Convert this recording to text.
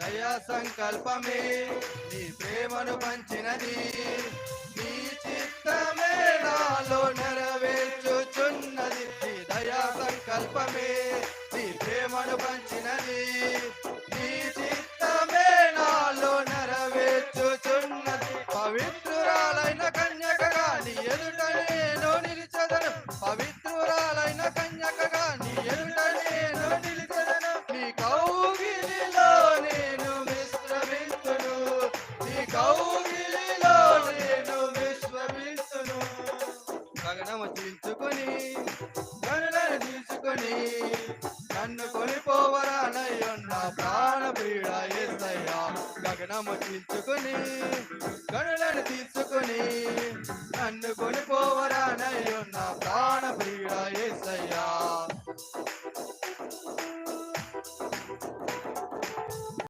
దయా సంకల్పమే నీ ప్రేమను పంచినది. నీ చిత్తమే నాలో నెరవేర్చుచున్నది. నీ దయా సంకల్పమే నీ ప్రేమను పంచినది. నీ చిత్తమే నాలో నెరవేర్చుచున్నది. పవిత్ర కౌగిలిలో నేను విశ్రమించును గగనము చీల్చుకొని గనులను తీసుకొని నన్ను కొనిపోవరానయ్యున్న ప్రాణ ప్రియుడ ఎస్సయ్యా గగనము చీల్చుకొని గనులను